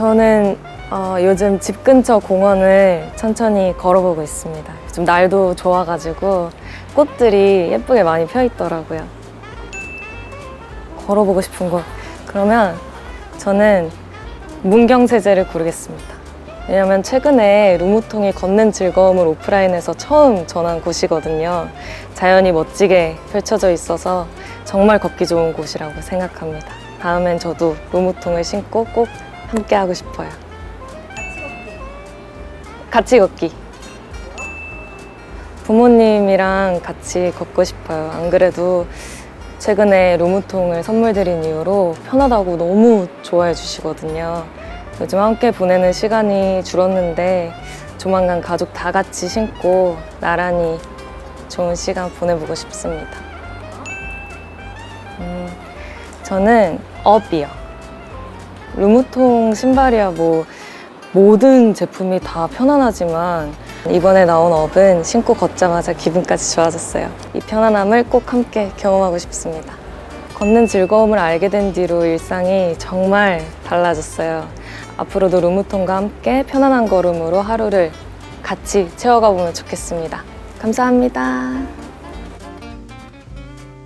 저는 어, 요즘 집 근처 공원을 천천히 걸어보고 있습니다. 좀 날도 좋아가지고 꽃들이 예쁘게 많이 펴 있더라고요. 걸어보고 싶은 곳. 그러면 저는 문경세제를 고르겠습니다. 왜냐면 최근에 루무통이 걷는 즐거움을 오프라인에서 처음 전한 곳이거든요. 자연이 멋지게 펼쳐져 있어서 정말 걷기 좋은 곳이라고 생각합니다. 다음엔 저도 루무통을 신고 꼭 함께 하고 싶어요. 같이 걷기. 부모님이랑 같이 걷고 싶어요. 안 그래도 최근에 루무통을 선물 드린 이후로 편하다고 너무 좋아해 주시거든요. 요즘 함께 보내는 시간이 줄었는데 조만간 가족 다 같이 신고 나란히 좋은 시간 보내보고 싶습니다. 음, 저는 업이요. 루무통 신발이야 뭐 모든 제품이 다 편안하지만 이번에 나온 업은 신고 걷자마자 기분까지 좋아졌어요. 이 편안함을 꼭 함께 경험하고 싶습니다. 걷는 즐거움을 알게 된 뒤로 일상이 정말 달라졌어요. 앞으로도 루무통과 함께 편안한 걸음으로 하루를 같이 채워가 보면 좋겠습니다. 감사합니다.